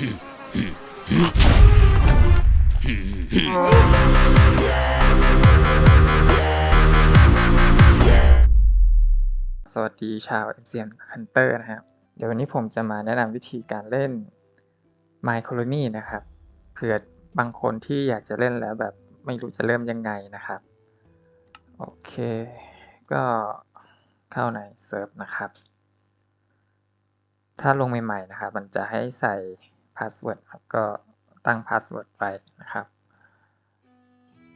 สวัสดีชาว MCM Hunter นะครับ เดี๋ยววันนี้ผมจะมาแนะนำวิธีการเล่น My Colony นะครับ เผื่อบางคนที่อยากจะเล่นแล้วแบบไม่รู้จะเริ่มยังไงนะครับ โอเค ก็เข้าในเซิร์ฟนะครับ ถ้าลงใหม่ ๆ นะครับ มันจะให้ใส่ พาสเวิร์ดครับก็ตั้งพาสเวิร์ดไปนะครับ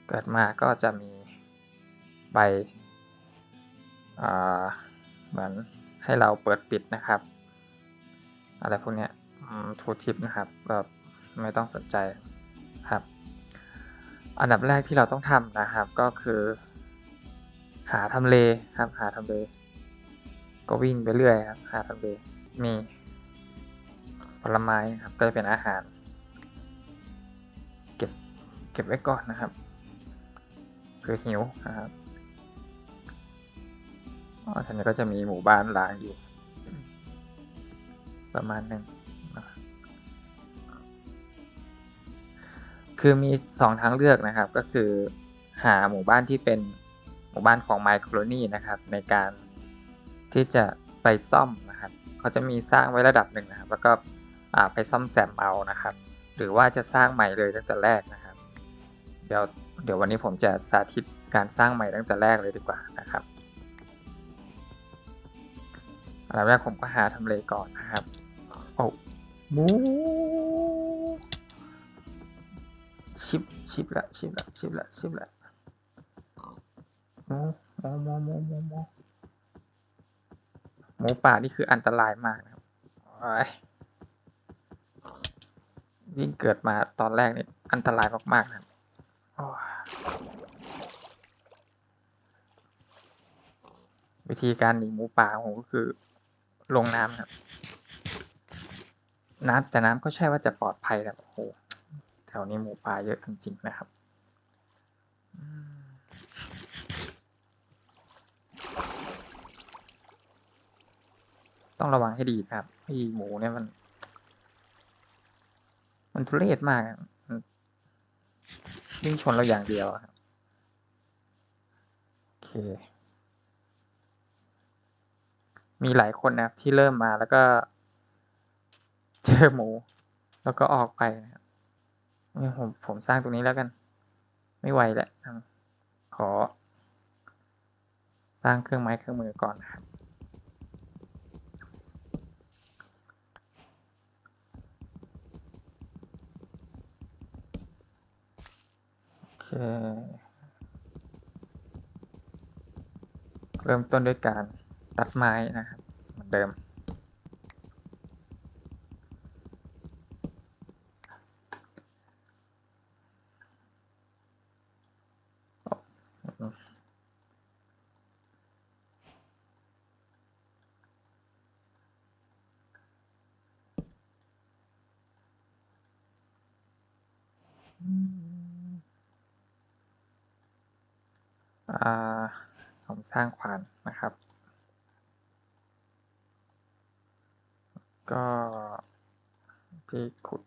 เกิดมาก็จะมีใบอ่าเหมือนให้เราเปิดปิดนะครับ อะไรพวกนี้ทูทิปนะครับก็ไม่ต้องสนใจครับ อันดับแรกที่เราต้องทำนะครับก็คือ หาทำเลครับหาทำเลก็วิ่งไปเรื่อยครับหาทำเลมี ผลไม้ครับก็จะเป็นอาหาร เก็บเก็บไว้ก่อนนะครับคือหิวนะครับอ๋อทีนี้ก็จะมีหมู่บ้านล้างอยู่ ประมาณหนึ่งนะครับคือมีสองทางเลือกนะครับก็คือหาหมู่บ้านที่เป็นหมู่บ้านของ My Colony นะครับ ในการที่จะไปซ่อมนะครับ เขาจะมีสร้างไว้ระดับหนึ่งนะครับ แล้วก็ ไปซ่อมแซมเอานะครับ หรือว่าจะสร้างใหม่เลยตั้งแต่แรกนะครับ เดี๋ยวเดี๋ยววันนี้ผมจะสาธิตการสร้างใหม่ตั้งแต่แรกเลยดีกว่านะครับอันดับแรกผมก็หาทำเลก่อนนะครับโอ้หมูชิปชิปละชิปละชิปละชิปละหมูหมูหมูหมูหมูหมูหมูป่านี่คืออันตรายมากนะครับโอ้ ยิ่งเกิดมาตอนแรกนี่อันตรายมากๆนะครับวิธีการหนีหมูป่าของผมก็คือลงน้ำครับ น้ำแต่น้ำก็ใช่ว่าจะปลอดภัยแบบโอ้โหแถวนี้หมูป่าเยอะจริงๆนะครับต้องระวังให้ดีนะครับไอ้หมูเนี่ยมัน มันทุเรศมากวิ่งชนเราอย่างเดียวครับโอเค มีหลายคนนะครับที่เริ่มมาแล้วก็ เจอหมู แล้วก็ออกไปนะครับผมผมสร้างตรงนี้แล้วกัน ไม่ไหวแล้วขอ สร้างเครื่องไม้เครื่องมือก่อนนะครับ เคเริ่มต้นด้วยการตัดไม้นะครับ เหมือนเดิม ผมสร้างขวานนะครับ ก็ที่ขุด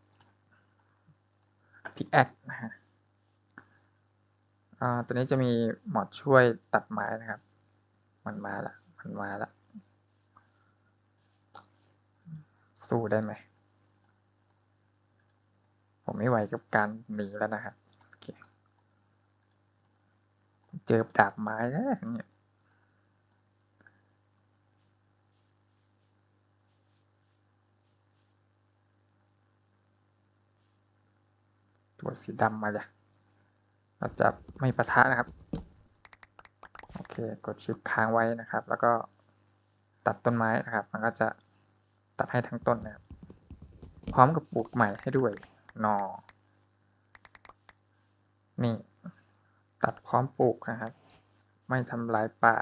พิกแอคนะฮะอ่าตัวนี้จะมีหมอดช่วยตัดไม้นะครับ มันมาละ มันมาละ สู้ได้ไหม ผมไม่ไหวกับการหนีแล้วนะครับโอ เจอดาบไม้แล้วเนี่ยตัวสีดำมาเลยเราจะไม่ปะทะนะครับ โอเค กดชิปค้างไว้นะครับ แล้วก็ตัดต้นไม้นะครับ มันก็จะตัดให้ทั้งต้นนะครับ พร้อมกับปลูกใหม่ให้ด้วยนอนี่ ดพร้อมปลูกนะครับ ไม่ทำลายป่า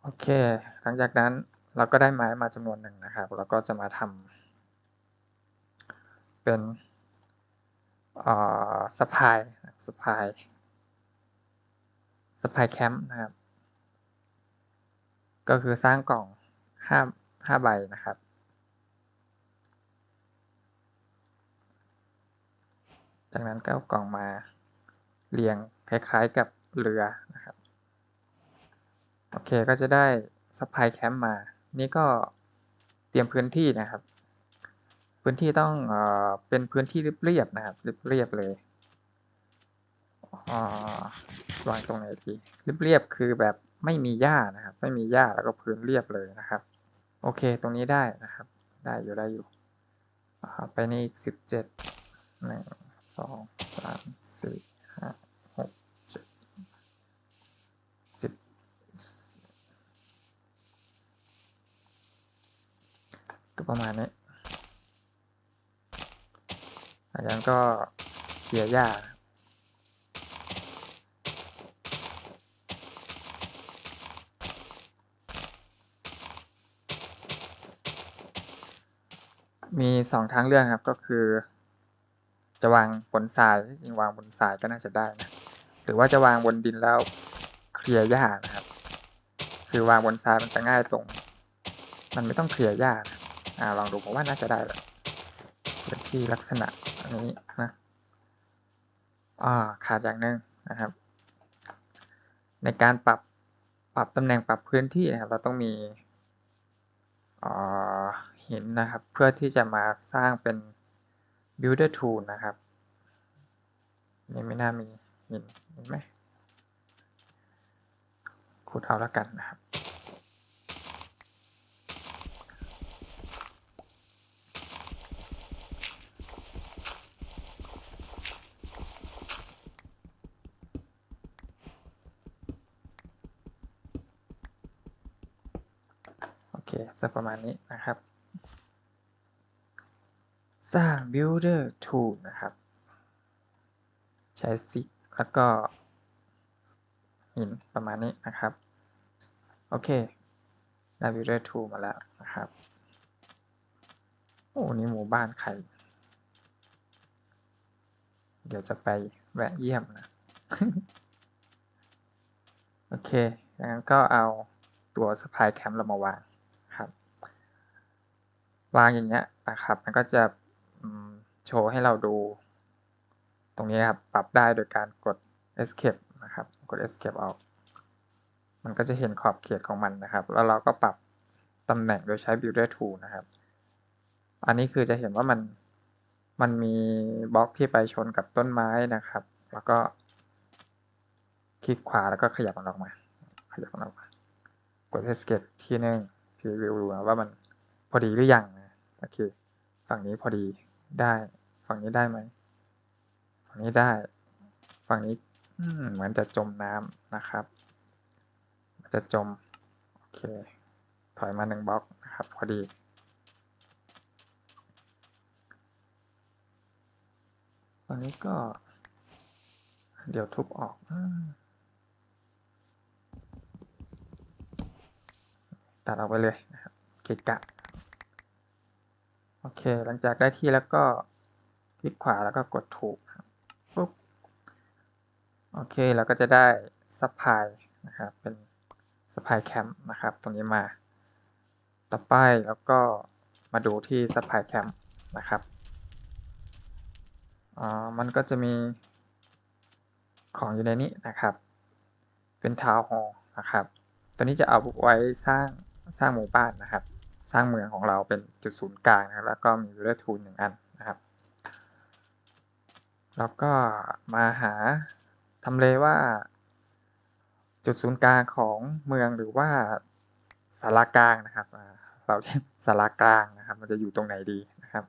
โอเค หลังจากนั้นเราก็ได้ไม้มาจำนวนหนึ่งนะครับ แล้วก็จะมาทำเป็นเอ่อสปายสปายสปายแคมป์นะครับ ก็คือสร้างกล่องห้าห้าใบนะครับ จากนั้นก็เอากล่องมา เรียงคล้ายๆกับเรือนะครับ โอเคก็จะได้ซัพพลายแคมป์มา นี่ก็เตรียมพื้นที่นะครับ พื้นที่ต้องเอ่อเป็นพื้นที่เรียบๆนะครับเรียบๆเลยอวางตรงไหนดีเรียบๆคือแบบไม่มีหญ้านะครับ ไม่มีหญ้าแล้วก็พื้นเรียบเลยนะครับ โอเคตรงนี้ได้นะครับ ได้อยู่ได้อยู่ไปนี่อีกสิบเจ็ดหนึ่งสองสามสี่ห้าหกเจ็ดสิบ ก็ประมาณนี้จากนั้นก็เคลียร์หญ้ามีสองทางเลือกครับก็คือ จะวางบนทรายจริงวางบนทรายก็น่าจะได้นะหรือว่าจะวางบนดินแล้วเคลียร์หญ้านะครับ คือวางบนทรายมันจะง่ายตรง มันไม่ต้องเคลียร์หญ้านะ อ่าลองดูผมว่าน่าจะได้แหละพื้นที่ลักษณะนี้นะอ่าขาดอย่างหนึ่งนะครับ ในการปรับปรับตำแหน่งปรับพื้นที่นะครับเราต้องมีอ่าหินนะครับ เพื่อที่จะมาสร้างเป็น builder tool นะครับนี่ไม่น่ามีหินเห็นไหมขุดเอาแล้วกันนะครับ โอเคสัก ประมาณนี้นะครับ สร้าง builder tool นะครับ ใช้ซิแล้วก็หินประมาณนี้นะครับ โอเคได้ builder tool มาแล้วนะครับโอ้นี่หมู่บ้านใคร เดี๋ยวจะไปแวะเยี่ยมนะ โอเค งั้นก็เอาตัว supply cam เรามาวาง วางอย่างเงี้ยนะครับ มันก็จะโชว์ให้เราดู ตรงนี้ครับ ปรับได้โดยการกด escape นะครับ กด escape ออก มันก็จะเห็นขอบเขตของมันนะครับ แล้วเราก็ปรับตำแหน่งโดยใช้ builder tool นะครับ อันนี้คือจะเห็นว่ามัน มันมีบล็อกที่ไปชนกับต้นไม้นะครับ แล้วก็ คลิกขวาแล้วก็ขยับมันออกมา ขยับมันออกมา กด escape ทีหนึงพรีวิวดูว่ามันพอดีหรือยัง อเค ฝั่งนี้พอดีได้ ฝั่งนี้ได้ไหม ฝั่งนี้ได้ ฝั่งนี้เหมือนจะจมน้ำนะครับ มันจะจม โอเค ถอยมาหนึ่งบล็อกนะครับ พอดีตอนนี้ก็ เดี๋ยวทุบออกตัดออกไปเลยนะครับเกะกะ โอเค หลังจากได้ที่แล้วก็คลิกขวาแล้วก็กดถูกปุ๊บโอเคเราก็จะได้ซัพพลายนะครับ เป็นซัพพลายแคมป์นะครับ ตรงนี้มา ต่อไปแล้วก็มาดูที่ซัพพลายแคมป์นะครับอ่ามันก็จะมีของอยู่ในนี้นะครับ เป็นทาวน์โฮนะครับ ตัวนี้จะเอาไว้สร้างสร้างหมู่บ้านนะครับ สร้างเมืองของเราเป็นจุดศูนย์กลางนะแล้วก็มี builder tool หนึ่งอันนะครับ แล้วก็มาหาทำเลว่า จุดศูนย์กลางของเมืองหรือว่าสารากลางนะครับเราเรียกสารากลางนะครับ มันจะอยู่ตรงไหนดีนะครับ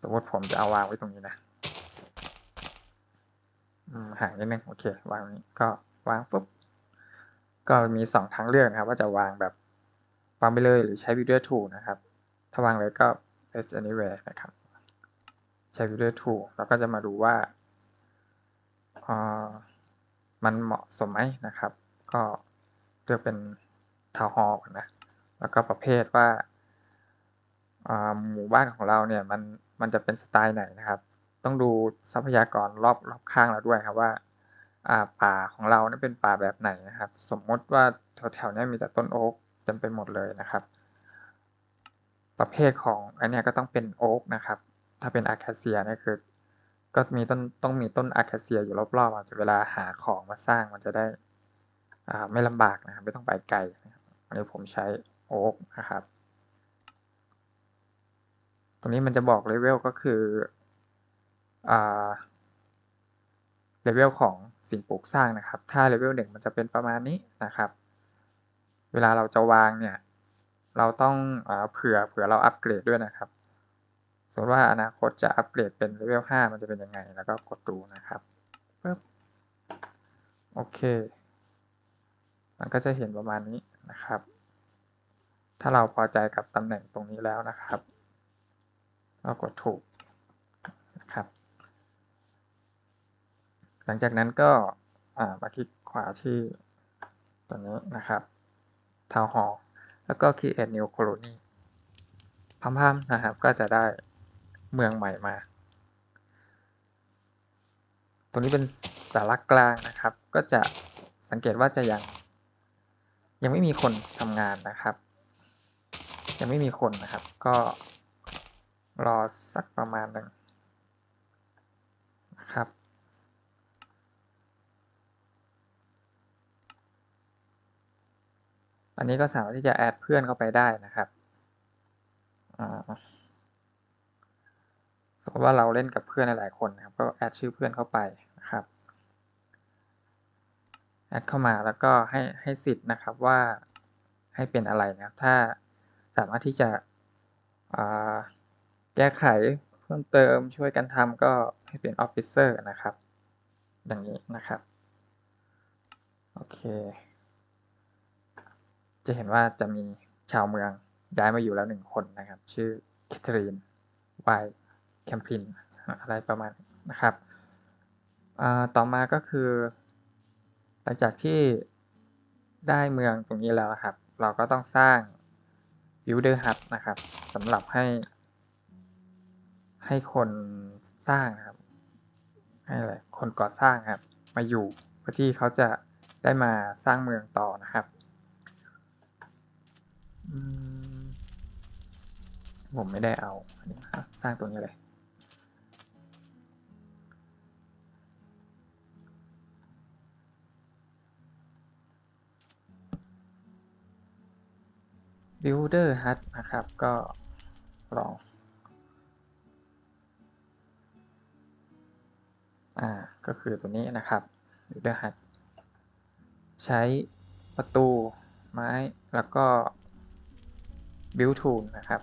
สมมติผมจะเอาวางไว้ตรงนี้นะอืมห่างนิดนึงโอเควางตรงนี้ก็วางปุ๊บก็มีสองทางเลือกนะครับ ว่าจะวางแบบ วางไปเลยหรือใช้ builder tool นะครับ ถ้าวางเลยก็ place anywhere นะครับ ใช้ builder tool แล้วก็จะมาดูว่าออมันเหมาะสมไหมนะครับ ก็เลือกเป็น town hall ก่อนะ แล้วก็ประเภทว่าหมู่บ้านของเราเนี่ยมันมันจะเป็นสไตล์ไหนนะครับ ต้องดูทรัพยากรรอบรอบข้างเราด้วยครับว่าป่าของเราเนี่ยเป็นป่าแบบไหนนะครับ สมมติว่าแถวๆนี้มีแต่ต้นโอ๊ก ต็มไปหมดเลยนะครับ ประเภทของอันนี้ก็ต้องเป็นโอ๊กนะครับ ถ้าเป็นอาคาเซียนี่คือ ก็มีต้นต้องมีต้นอาคาเซียอยู่รอบๆอาจจะเวลาหาของมาสร้างมันจะได้อ่าไม่ลำบากนะครับไม่ต้องไปไกลนะครับอันนี้ผมใช้โอ๊กนะครับตรงนี้มันจะบอกเลเวลก็คืออ่าเลเวลของสิ่งปลูกสร้างนะครับ ถ้าเลเวลหนึ่งมันจะเป็นประมาณนี้นะครับ เวลาเราจะวางเนี่ย เราต้องอเผื่อเผื่อเราอัปเกรดด้วยนะครับ สมมติว่าอนาคตจะอัปเกรดเป็นเลเวล5มันจะเป็นยังไง แล้วก็กดดูนะครับปึ๊บโอเค มันก็จะเห็นประมาณนี้นะครับ ถ้าเราพอใจกับตำแหน่งตรงนี้แล้วนะครับก็กดถูกนะครับ หลังจากนั้นก็มาคลิกขวาที่ตัวนี้นะครับ ทาวหอแล้วก็ create new colony พัมๆนะครับ ก็จะได้เมืองใหม่มา ตรงนี้เป็นสาระกลางนะครับ ก็จะสังเกตว่าจะยัง ยังไม่มีคนทำงานนะครับ ยังไม่มีคนนะครับ ก็รอสักประมาณหนึ่งนะครับ อันนี้ก็สามารถที่จะแอดเพื่อนเข้าไปได้นะครับสมมติว่าเราเล่นกับเพื่อนหลายคนนะครับ ก็แอดชื่อเพื่อนเข้าไปนะครับ แอดเข้ามาแล้วก็ให้ให้สิทธิ์นะครับว่าให้เป็นอะไรนะครับ ถ้าสามารถที่จะแก้ไขเพิ่มเติมช่วยกันทำก็ให้เป็นออฟฟิเซอร์นะครับ อย่างนี้นะครับ โอเค จะเห็นว่าจะมีชาวเมืองย้ายมาอยู่แล้วหนึ่งคนนะครับ ชื่อแคทเธอรีนไวแคมพินอะไรประมาณนะครับต่อมาก็คือ หลังจากที่ได้เมืองตรงนี้แล้วครับ เราก็ต้องสร้าง builder hut นะครับสำหรับให้ ให้คนสร้างครับ ให้อะไรคนก่อสร้างครับ มาอยู่เพื่อที่เขาจะได้มาสร้างเมืองต่อนะครับ ผมไม่ได้เอาสร้างตัวนี้เลย builder hut นะครับ ก็ลอง อ่า ก็คือตัวนี้นะครับ builder hut ใช้ประตูไม้แล้วก็ build tool นะครับ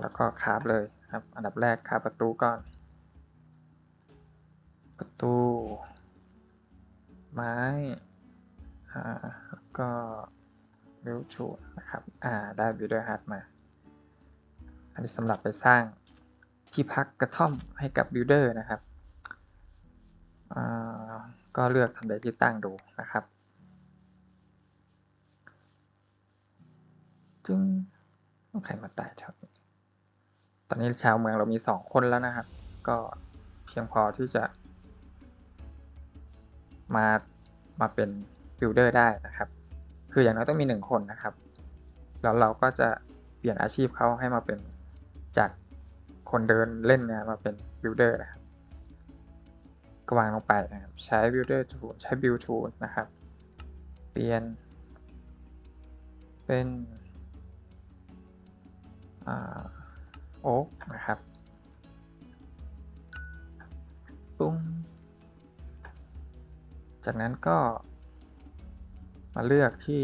แล้วก็คาบเลยครับ อันดับแรกคาบประตูก่อน ประตู ไม้อ่าแล้วก็ build tool นะครับอ่าได้ builder hut มา อันนี้สำหรับไปสร้างที่พักกระท่อมให้กับ builder นะครับอ่าก็เลือกทำใดที่ตั้งดูนะครับ จึงต้องใครมาตายแถวนี้ตอนนี้ชาวเมืองเรามีสองคนแล้วนะครับ ก็เพียงพอที่จะ มามาเป็นบิลเดอร์ได้นะครับ คืออย่างน้อยต้องมีหนึ่งคนนะครับ แล้วเราก็จะเปลี่ยนอาชีพเขาให้มาเป็นจากคนเดินเล่นนี่ยมาเป็นบิลเดอร์นะครับก็วางลงไปนะครับ ใช้บิลเดอร์ทูใช้บิลทูนะครับ เปลี่ยน เป็น โอ๊กนะครับปุ้งจากนั้นก็มาเลือกที่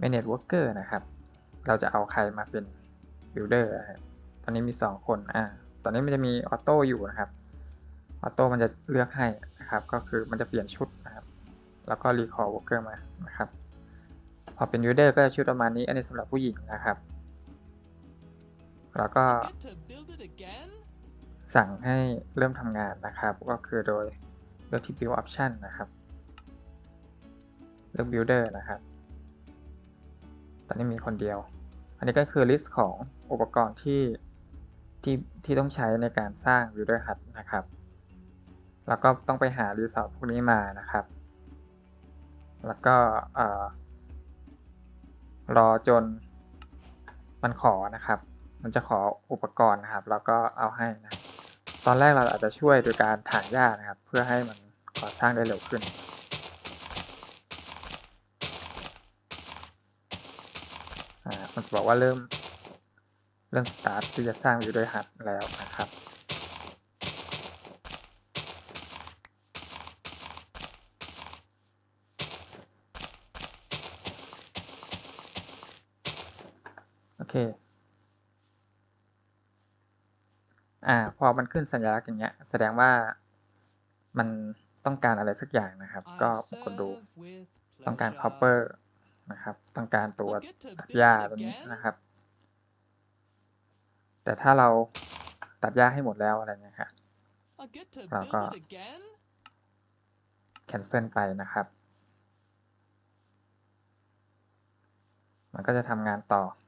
manage worker นะครับ เราจะเอาใครมาเป็น builder ครับตอนนี้มี 2 คน อ่า ตอนนี้มันจะมีออโต้อยู่นะครับ ออโต้มันจะเลือกให้นะครับ ก็คือมันจะเปลี่ยนชุดนะครับ แล้วก็ recall worker มานะครับ พอเป็น user ก็จะชุดประมาณนี้ อันนี้สำหรับผู้หญิงนะครับ แล้วก็สั่งให้เริ่มทำงานนะครับ ก็คือโดยเลือกที่ build option นะครับเลือก builder นะครับ ตอนนี้มีคนเดียว อันนี้ก็คือ list ของอุปกรณ์ที่ที่ที่ต้องใช้ในการสร้าง builder hut นะครับ แล้วก็ต้องไปหา resource พวกนี้มานะครับ แล้วก็ รอจนมันขอนะครับ มันจะขออุปกรณ์นะครับ แล้วก็เอาให้นะ ตอนแรกเราอาจจะช่วยโดยการถางหญ้านะครับ เพื่อให้มันก่อสร้างได้เร็วขึ้นอ่ามันบอกว่าเริ่มเริ่มสตาร์ทที่จะสร้างวิวโดยหัดแล้วนะครับ เค อ่า พอมันขึ้นสัญลักษณ์อย่างเงี้ย แสดงว่ามันต้องการอะไรสักอย่างนะครับ ก็กดดูต้องการ copper นะครับ ต้องการตัวตัดหญ้าตัวนี้นะครับ แต่ถ้าเราตัดหญ้าให้หมดแล้วอะไรเงี้ยครับเราก็ cancel ไปนะครับ มันก็จะทำงานต่อห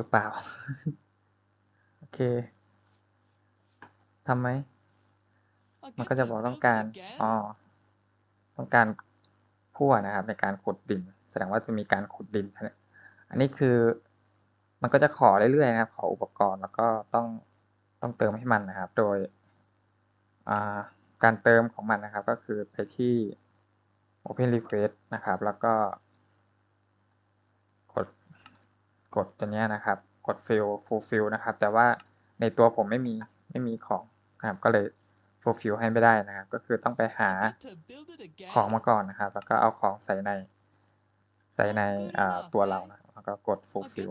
รือเปล่า โอเคทำไหม มันก็จะบอกต้องการ อ๋อ ต้องการพั่วนะครับ ในการขุดดิน แสดงว่าจะมีการขุดดินนะอันนี้คือ มันก็จะขอเรื่อยๆนะครับ ขออุปกรณ์แล้วก็ต้องต้องเติมให้มันนะครับ โดยอ่าการเติมของมันนะครับ ก็คือไปที่ Open Request นะครับ แล้วก็กด กดตัวนี้นะครับ กด Fill Fulfill นะครับ แต่ว่าในตัวผมไม่มีไม่มีของนะครับ ก็เลย Fulfill ให้ไม่ได้นะครับ ก็คือต้องไปหาของมาก่อนนะครับ แล้วก็เอาของใส่ในใส่ในตัวเรานะแล้วก็กด Fulfill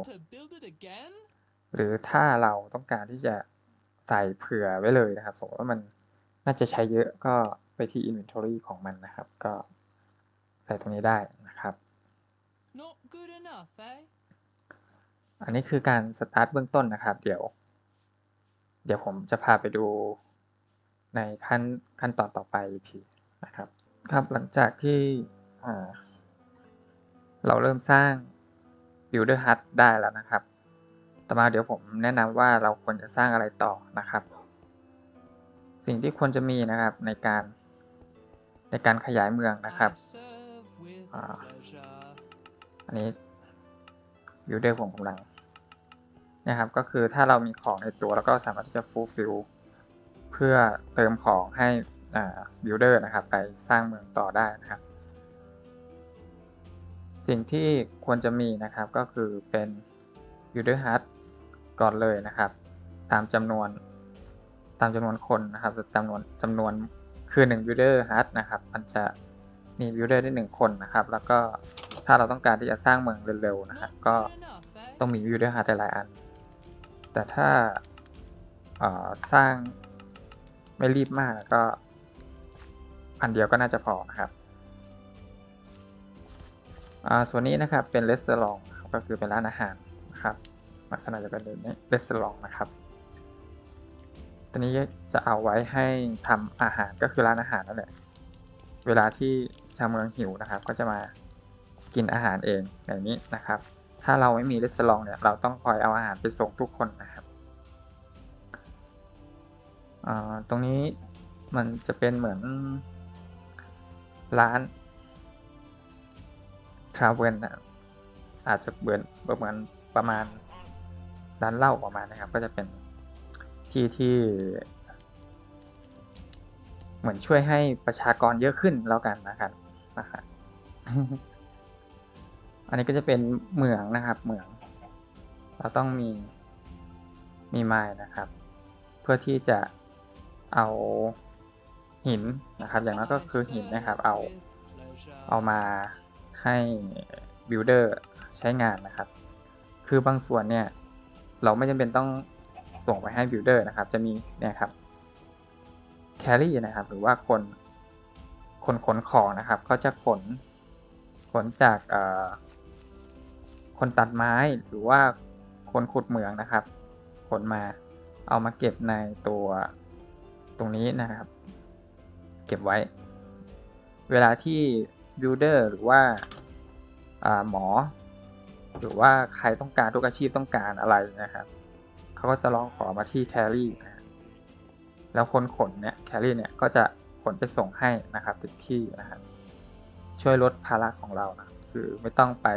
หรือถ้าเราต้องการที่จะใส่เผื่อไว้เลยนะครับ สมมติว่ามันน่าจะใช้เยอะก็ไปที่ Inventory ของมันนะครับ ก็ใส่ตรงนี้ได้นะครับ Not good enough, eh? อันนี้คือการสตาร์ทเบื้องต้นนะครับ เดี๋ยว เดี๋ยวผมจะพาไปดูในขั้นขั้นตอนต่อไปอีกทีนะครับ ครับหลังจากที่เราเริ่มสร้าง Builder Hut ได้แล้วนะครับ ต่อมาเดี๋ยวผมแนะนำว่าเราควรจะสร้างอะไรต่อนะครับ สิ่งที่ควรจะมีนะครับในการในการขยายเมืองนะครับอันนี้ builder ผมกำลัง นะครับ ก็คือถ้าเรามีของในตัวแล้วก็สามารถที่จะ fulfill เพื่อเติมของให้ builder นะครับ ไปสร้างเมืองต่อได้นะครับ สิ่งที่ควรจะมีนะครับก็คือเป็น builder hut ก่อนเลยนะครับ ตามจำนวนตามจำนวนคนนะครับจำนวนจำนวนคือ1 builder hut นะครับ มันจะมี builder ได้หนึ่งคนนะครับ แล้วก็ถ้าเราต้องการที่จะสร้างเมืองเร็วๆนะครับก็ต้องมี builder hut หลายๆอัน แต่ถ้าสร้างไม่รีบมากก็อันเดียวก็น่าจะพอนะครับส่วนนี้นะครับเป็นรีสอร์ทก็คือเป็นร้านอาหารนะครับลักษณะจะเป็นแบบนี้รีสอร์ทนะครับตอนนี้จะเอาไว้ให้ทำอาหารก็คือร้านอาหารนั่นแหละเวลาที่ชาวเมืองหิวนะครับ ก็จะมากินอาหารเองแบบนี้นะครับ ถ้าเราไม่มีรีสอร์ทเนี่ยเราต้องคอยเอาอาหารไปส่งทุกคนนะครับอ่าตรงนี้มันจะเป็นเหมือนร้านทราเวลนะอาจจะเหมือนเหมือนประมาณร้านเหล้าประมาณนะครับ ก็จะเป็นที่ที่ เหมือนช่วยให้ประชากรเยอะขึ้นแล้วกันนะครับนะครับ อันนี้ก็จะเป็นเหมืองนะครับ เหมือง เราต้องมีมีไม้นะครับ เพื่อที่จะเอาหินนะครับ อย่างนั้นก็คือหินนะครับ เอาเอามาให้บิลเดอร์ใช้งานนะครับ คือบางส่วนเนี่ย เราไม่จำเป็นต้องส่งไปให้บิลเดอร์นะครับ จะมีเนี่ยครับแครี่นะครับ หรือว่าคนคนขนของนะครับ ก็จะขนขนจากเอ่อ คนตัดไม้หรือว่าคนขุดเหมืองนะครับ ขนมาเอามาเก็บในตัวตรงนี้นะครับ เก็บไว้ เวลาที่บิลเดอร์หรือว่าาหมอ หรือว่าใครต้องการทุกอาชีพต้องการอะไรนะครับเขาก็จะร้องขอมาที่แครี่นะแล้วคนขนเนี่ยแครี่เนี่ยก็จะขนไปส่งให้นะครับถึงที่นะครับช่วยลดภาระของเรานะคือไม่ต้องไป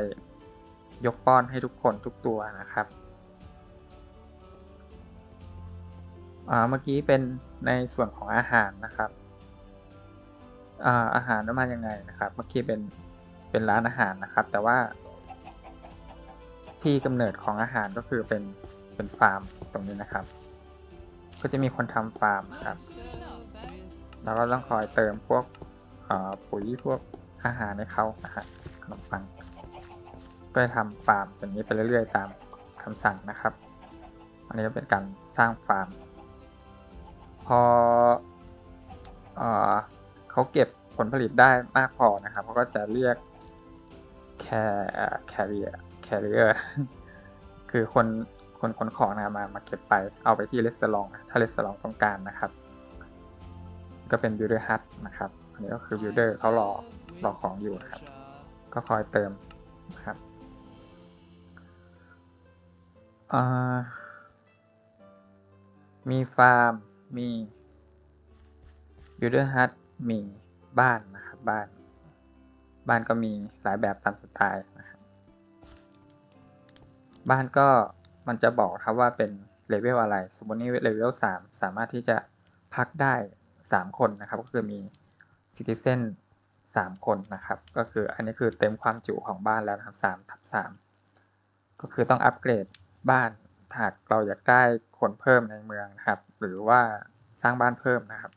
ยกป้อนให้ทุกคนทุกตัวนะครับเมื่อกี้เป็นในส่วนของอาหารนะครับอาอาหารนั้นมายังไงนะครับ เมื่อกี้เป็นเป็นร้านอาหารนะครับ แต่ว่า ที่กำเนิดของอาหารก็คือเป็นเป็นฟาร์มตรงนี้นะครับ ก็จะมีคนทำฟาร์มครับ Not good enough, eh? เราก็ต้องคอยเติมพวกปุ๋ยพวกอาหารให้เขานะฮะขนมปัง ก็จะทำฟาร์มอย่างนี้ไปเรื่อยๆ ตามคำสั่งนะครับ อันนี้ก็เป็นการสร้างฟาร์ม พอเอเขาเก็บผลผลิตได้มากพอนะครับเขาก็จะเรียกแคแคเอร์แคเออร์คือคนคนขนของนะมามาเก็บไปเอาไปที่รีสอร์ทถ้ารีสอร์ทต้องการนะครับ ก็เป็น builder hut นะครับอันนี้ก็คือ builder เขารอรอของอยู่ครับ ก็คอยเติมนะครับ มีฟาร์ม มี builder hut มีบ้านนะครับ บ้าน บ้านก็มีหลายแบบตามสไตล์นะครับ บ้านก็มันจะบอกครับว่าเป็นเลเวลอะไร สมมตินี่เลเวลสามสามารถที่จะพักได้สามคนนะครับ ก็คือมีซิติเซนสามคนนะครับ ก็คืออันนี้คือเต็มความจุของบ้านแล้วนะครับสามทับสามก็คือต้องอัปเกรด บ้านหากเราอยากได้คนเพิ่มในเมืองนะครับ หรือว่าสร้างบ้านเพิ่มนะครับ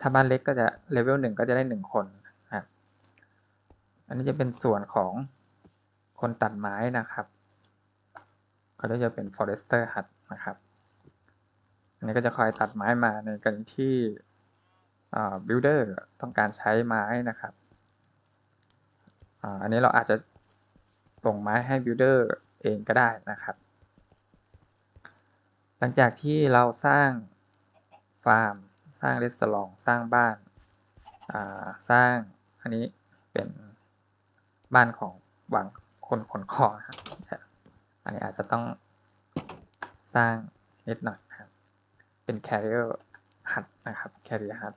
ถ้าบ้านเล็กก็จะเลเวลหนึ่งก็จะได้หนึ่งคนนะครับอันนี้จะเป็นส่วนของคนตัดไม้นะครับเขาก็จะเป็น forester hut นะครับอันนี้ก็จะคอยตัดไม้มาในกรณีที่ builder ต้องการใช้ไม้นะครับออันนี้เราอาจจะส่งไม้ให้ builder เองก็ได้นะครับ หลังจากที่เราสร้างฟาร์ม สร้างรีสอร์ทสร้างบ้านาสร้างอันนี้เป็นบ้านของหวังคนขนของนะครับอันนี้อาจจะต้องสร้างนิดหน่อยนะครับ เป็น carrier hut นะครับ carrier hut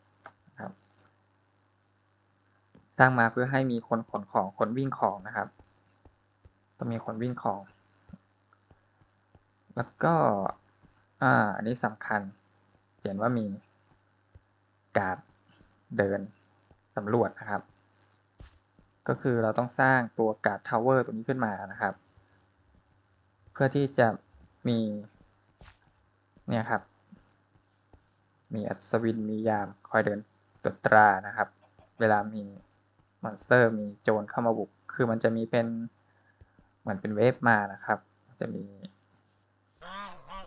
นะครับ สร้างมาเพื่อให้มีคนขนของ คนวิ่งของนะครับ ต้องมีคนวิ่งของ แล้วก็ อ่า อันนี้สำคัญเห็นว่ามีการเดินสำรวจนะครับ ก็คือเราต้องสร้างตัวการ์ดทาวเวอร์ตัวนี้ขึ้นมานะครับ เพื่อที่จะมี เนี่ยครับ มีอัศวิน มียาม คอยเดินตรวจตรานะครับ เวลามีมอนสเตอร์ มีโจรเข้ามาบุก คือมันจะมีเป็น เหมือนเป็นเวฟมานะครับ จะมี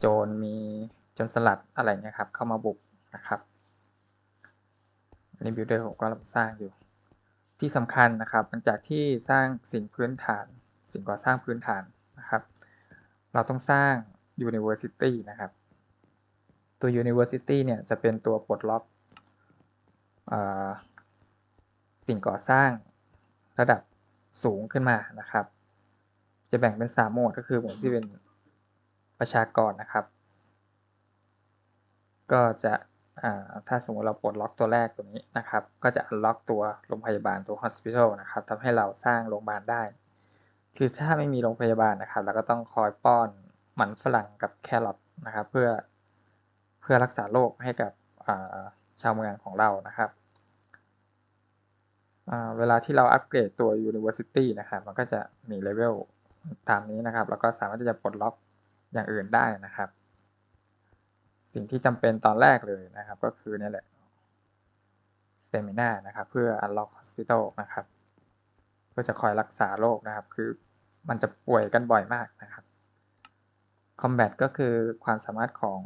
โจรมีโจรสลัดอะไรเงี้ยครับ เข้ามาบุกนะครับอันนี้บิลเดอร์ผมก็สร้างอยู่ ที่สำคัญนะครับหลังจากที่สร้างสิ่งพื้นฐาน สิ่งก่อสร้างพื้นฐานนะครับ เราต้องสร้าง University นะครับ ตัว University เนี่ยจะเป็นตัวปลดล็อกสิ่งก่อสร้างระดับสูงขึ้นมานะครับ จะแบ่งเป็น 3 โหมดก็คือโหมดที่เป็น ประชากรนะครับ ก็จะถ้าสมมติเราปลดล็อกตัวแรกตัวนี้นะครับ ก็จะล็อกตัวโรงพยาบาลตัว hospital นะครับทำให้เราสร้างโรงพยาบาลได้ คือถ้าไม่มีโรงพยาบาลนะครับ เราก็ต้องคอยป้อนหมันฝรั่งกับแครอทนะครับ เพื่อเพื่อรักษาโรคให้กับชาวเมืองของเรานะครับเวลาที่เราอัปเกรดตัว University นะครับ มันก็จะมีเลเวลตามนี้นะครับ แล้วก็สามารถที่จะปลดล็อก อย่างอื่นได้นะครับ สิ่งที่จำเป็นตอนแรกเลยนะครับ ก็คือนี่แหละ Stamina นะครับ เพื่อ Unlock Hospital นะครับ เพื่อจะคอยรักษาโรคนะครับ คือมันจะป่วยกันบ่อยมากนะครับ Combat ก็คือความสามารถของ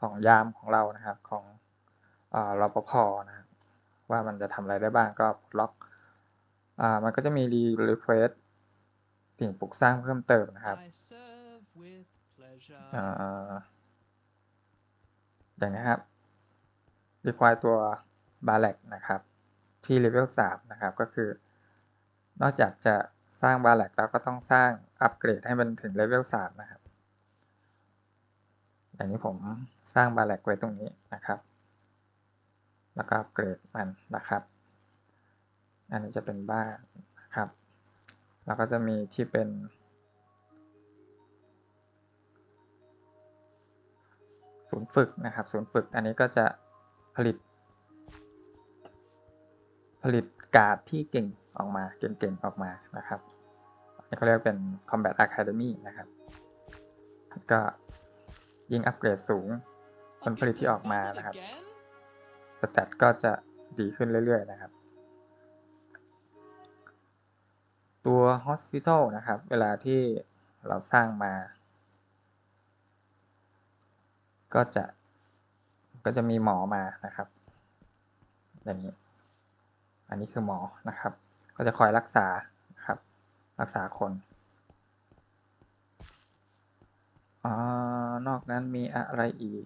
ของยามของเรานะครับของอ่อรปภนะครับว่ามันจะทำอะไรได้บ้างก็ปลดล็อกอ่ามันก็จะมี request สิ่งปลูกสร้างเพิ่มเติมนะครับ อย่างนี้ครับ require ตัว b a l a c นะครับ ที่เลเวล3นะครับ ก็คือ นอกจากจะสร้าง b a l a c แล้วก็ต้องสร้างอัปเกรดให้มันถึงเลเวล3นะครับ อย่างนี้ผมสร้าง b a l a c ไว้ตรงนี้นะครับ แล้วก็อัปเกรดมันนะครับ อันนี้จะเป็นบ้านนะครับ แล้วก็จะมีที่เป็น ศูนย์ฝึกนะครับ ศูนย์ฝึกอันนี้ก็จะผลิต ผลิตการ์ดที่เก่งออกมาเก่งๆออกมานะครับอันนี้เขาเรียกเป็น Combat Academy นะครับก็ยิ่งอัปเกรดสูงผลผลิตที่ออกมานะครับสแตทก็จะดีขึ้นเรื่อยๆนะครับ ตัว Hospital นะครับ เวลาที่เราสร้างมา ก็จะก็จะมีหมอมานะครับอย่างนี้อันนี้คือหมอนะครับ ก็จะคอยรักษาครับรักษาคนอนอกนั้นมีอะไรอีก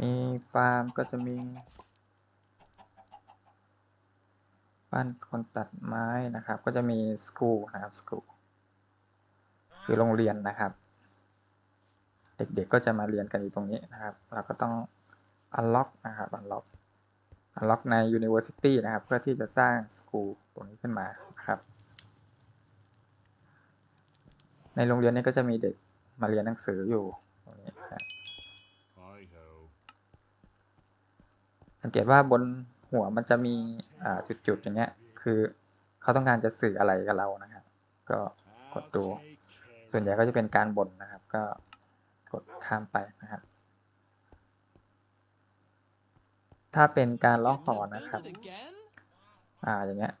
มีฟาร์มก็จะมีบ้านคนตัดไม้นะครับ ก็จะมีสคูลนะครับสคูลคือโรงเรียนนะครับ เด็กๆก็จะมาเรียนกันอยู่ตรงนี้นะครับ เราก็ต้อง unlock นะครับ unlock unlock ใน university นะครับ เพื่อที่จะสร้างสคูลตรงนี้ขึ้นมานะครับ ในโรงเรียนนี้ก็จะมีเด็กมาเรียนหนังสืออยู่ตรงนี้นะครับสังเกตว่าบนหัวมันจะมีจุดๆอย่างเงี้ย คือเขาต้องการจะสื่ออะไรกับเรานะครับ ก็กดดู ส่วนใหญ่ก็จะเป็นการบ่นนะครับ ก็ กดข้ามไปนะครับ ถ้าเป็นการร้องขอนะครับ อ่าอย่างเงี้ย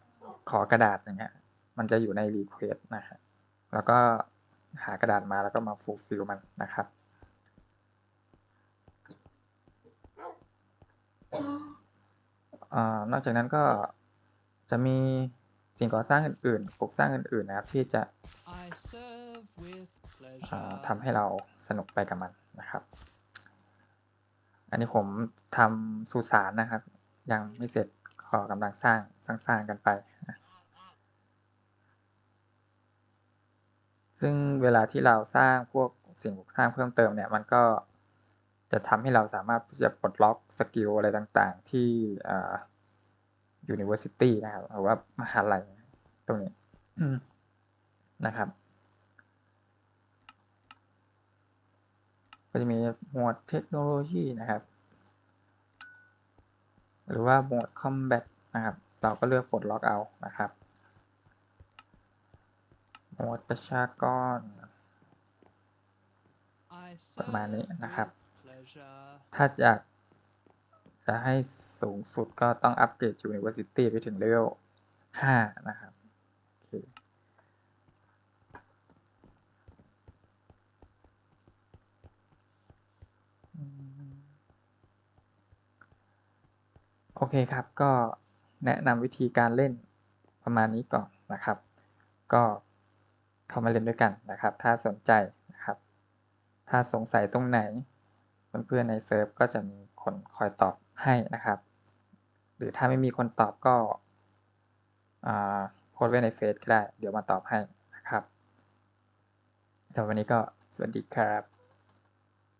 ขอกระดาษอย่างเงี้ย มันจะอยู่ใน request นะฮะแล้วก็หากระดาษมาแล้วก็มา fulfill มันนะครับอ่านอกจากนั้นก็จะมีสิ่งก่อสร้างอื่นๆโครงสร้างอื่นๆนะครับที่จะ I serve with อ่า pleasure. ทำให้เราสนุกไปกับมันนะครับ อันนี้ผมทำสุสานนะครับ ยังไม่เสร็จขอกำลังสร้างสร้างๆกันไป ซึ่งเวลาที่เราสร้างพวกสิ่งปลูกสร้างเพิ่มเติมเนี่ยมันก็จะทำให้เราสามารถจะปลดล็อกสกิลอะไรต่างๆ ที่อ่า university นะครับหรือว่ามหาลัยตรงนี้นะครับ ก็จะมีหมวดเทคโนโลยีนะครับ หรือว่าหมวด combat นะครับ เราก็เลือกปลดล็อกเอานะครับ หมวดประชากรประมาณนี้นะครับ ถ้าจะจะให้สูงสุดก็ต้องอัปเกรด University ไปถึงเลเวลห้านะครับโอเคอืม โอเคครับ ก็แนะนำวิธีการเล่นประมาณนี้ก่อนนะครับ ก็เข้ามาเล่นด้วยกันนะครับ ถ้าสนใจนะครับ ถ้าสงสัยตรงไหน เพื่อนๆในเซิร์ฟก็จะมีคนคอยตอบให้นะครับ หรือถ้าไม่มีคนตอบก็โพสไว้ในเฟซก็ได้ เดี๋ยวมาตอบให้นะครับแต่วันนี้ก็สวัสดีครับ